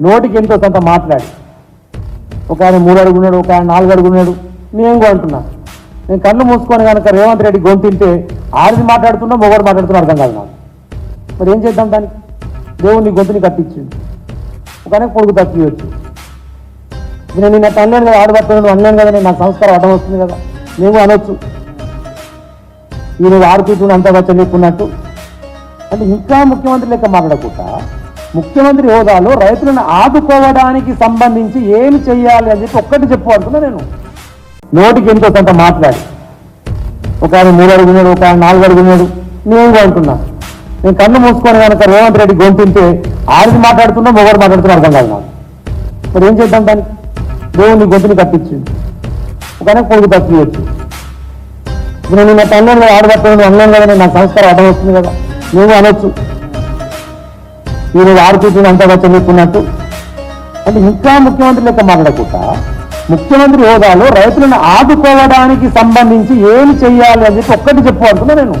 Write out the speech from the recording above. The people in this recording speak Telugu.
నోటికి ఎంతో కొంత మాట్లాడి ఒక ఆయన మూడు అడుగున్నాడు ఒక ఆయన నాలుగు అడుగున్నాడు నేను కూడా అంటున్నా. నేను కళ్ళు మూసుకొని కనుక రేవంత్ రెడ్డి గొంతుంటే ఆడిది మాట్లాడుతున్నా మొగడు మాట్లాడుతున్నా అర్థం కాదు నాకు. మరి ఏం చేద్దాం దానికి? దేవుని గొంతుని కట్టించిండు ఒక ఆయన కొడుకు తప్పివచ్చు నేను నిన్న అన్నాను కదా ఆడబట్టను అన్నాను కదా నేను నా సంస్కారం అడ్డం వస్తుంది కదా. నేను అనొచ్చు. ఈరోజు ఆడుకుంటున్న అంతా వచ్చి చెప్పుకున్నట్టు. అంటే ఇంకా ముఖ్యమంత్రి లెక్క మాట్లాడకుండా ముఖ్యమంత్రి హోదాలో రైతులను ఆదుకోవడానికి సంబంధించి ఏమి చేయాలి అని చెప్పి ఒక్కటి చెప్పు అంటున్నా నేను. నోటికి ఎంతో కొంత మాట్లాడి. ఒక ఆయన మూడు అడుగున్నాడు ఒక ఆయన నాలుగు అడుగున్నాడు నేను అంటున్నా. నేను కన్ను మూసుకొని కనుక రేవంత్ రెడ్డి గొంతుంటే ఆడిది మాట్లాడుతున్నా మొగడు మాట్లాడుతున్నా అర్థం కాదు నాకు. మరి ఏం చేద్దాం దానికి దేవుని గొంతుని కట్టించింది ఒక ఆయన కొడుకు తప్పివచ్చు నేను నా అన్నాను కదా అనలేను కదా నా సంస్కారం అర్థం వస్తుంది కదా. నేను అనొచ్చు. ఈరోజు ఆరు అంతా అంతగా చెప్పుకున్నట్టు అంటే ఇంకా ముఖ్యమంత్రి లెక్క మాట్లాడకుండా ముఖ్యమంత్రి హోదాలో రైతులను ఆదుకోవడానికి సంబంధించి ఏమి చేయాలి అని చెప్పి ఒక్కటి చెప్పు అంటున్నా నేను.